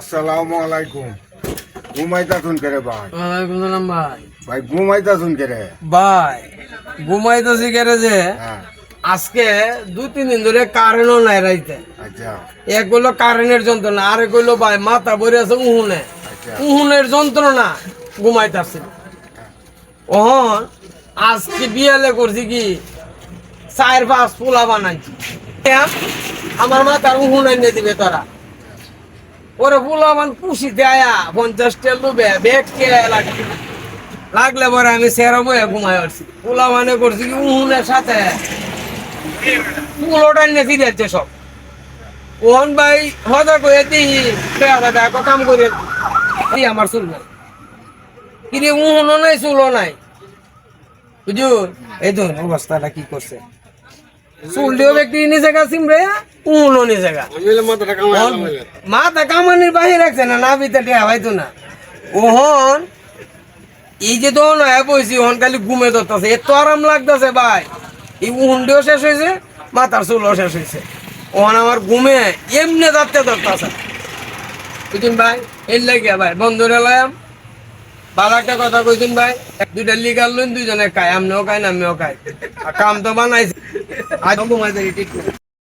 আসসালামু আলাইকুম। রে ভাই? ওয়ালাইকুম সালাম ভাই। ভাই ঘুমাইতাছুন কে রে ভাই ঘুমাইতেছি কেরে যে? হ্যাঁ। আজকে দু তিন দিন ধরে কারেন্টও নাই রাইতে। আচ্ছা। এক কারেন্টের যন্ত্রণা আর এক ভাই মাথা ভরে আছে উহুনে। আচ্ছা। উহুনের যন্ত্রণা ঘুমাইতেছি। ওহন আজকে বিয়ালে করছি কি? চার পাঁচ পোলা বানাইছি। হ্যাঁ? আমার মাথার উহুন এনে দিবে তোরা। ওরে পোলা মান খুশিতে আয়া পঞ্চাশ টেল লুবে বেগ কে লাগবে? লাগলে পরে আমি সেরা বয়ে ঘুমাই আসছি। পোলা মানে করছি কি উহুনের সাথে। পুলোটা নেছি যাচ্ছে সব। ওহন ভাই হজা কয়ে দিই দেখো কাম করে এই আমার চুল নাই। কিরে উহনো নাই, চুলও নাই। বুঝুন এই তো অবস্থাটা কি করছে? চুল দিও ব্যক্তি নিচে গা সিমরে গা। মাথা কামানির বাহির রাখছে না না টেয়া হয়তো না। ওহন, এই যে দোহন হয়ে বইছি, ওহন খালি ঘুমে ধরতেছে। এত আরাম লাগতেছে ভাই। এই শেষ হয়েছে মাথার চুলও শেষ হয়েছে ওহন আমার ঘুমে এমনি ধরতে ধরতেছে। বুঝুন ভাই? এর লাগে ভাই, বন্ধুরে লাম ভালো একটা কথা কইছেন ভাই দুইটা লিগাল লইন দুইজনে কায় আমনেও খাই না আমিও কায় কাম তো বানাইছে। আজ ঘুমাইতে ঠিক।